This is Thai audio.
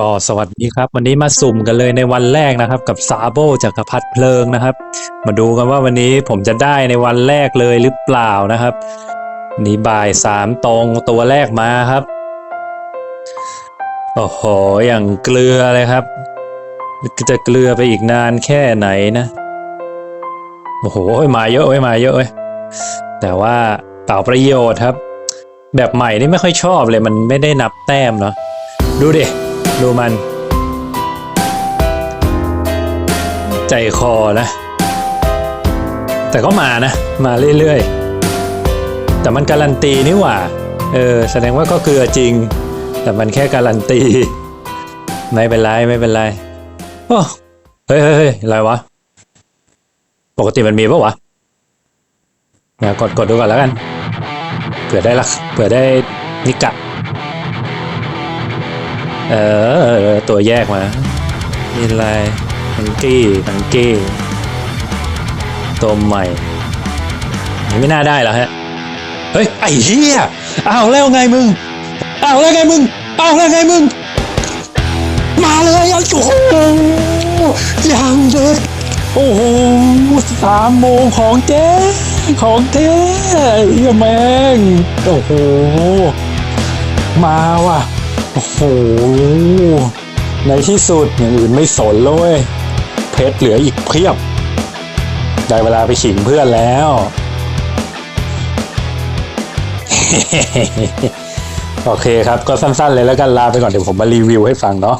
ก็สวัสดีครับ วันนี้มาสุ่มกันเลยในวันแรกนะครับ กับซาโบจักรพรรดิเพลิงนะครับ มาดูกันว่าวันนี้ผมจะได้ในวันแรกเลยหรือเปล่านะครับ นี่บ่ายสามตรงตัวแรกมาครับโอ้โหอย่างเกลือเลยครับ จะเกลือไปอีกนานแค่ไหนนะโอ้โหมาเยอะเว้ยมาเยอะเว้ยแต่ว่าเต่าประโยชน์ครับ แบบใหม่นี่ไม่ค่อยชอบเลยมันไม่ได้นับแต้มเนาะดูดิ ดูมัน ใจคอนะ แต่ก็มานะ มาเรื่อยๆ แต่มันการันตีนี่หว่า เออ แสดงว่าก็เกลือจริง แต่มันแค่การันตี ไม่เป็นไร ไม่เป็นไร โอ้เฮ้ยเฮ้ยเฮ้ยอะไรวะ ปกติมันมีปะวะเดี๋ยวกดกดดูก่อนแล้วกัน เผื่อได้ละเผื่อได้นิกะ เออ ตัวแยกมานี่อะไรทังกี้ทังกี้ ตัวใหม่นี่ไม่น่าได้แล้วฮะ เฮ้ย ไอ้เหี้ยเอาแล้วไงมึงเอาแล้วไงมึงเอาแล้วไงมึง มาเลยอะโอ้โหยังเด็กโอ้โหสามโมงของเจ๊ของเจ๊เฮียแมงโอ้โห มาว่ะ โอ้โห ในที่สุดอย่างอื่นไม่สนเลย เพชรเหลืออีกเพียบ ได้เวลาไปขิงเพื่อนแล้ว โอเคครับก็สั้นๆเลยแล้วกันลาไปก่อนเดี๋ยวผมมารีวิวให้ฟังเนาะ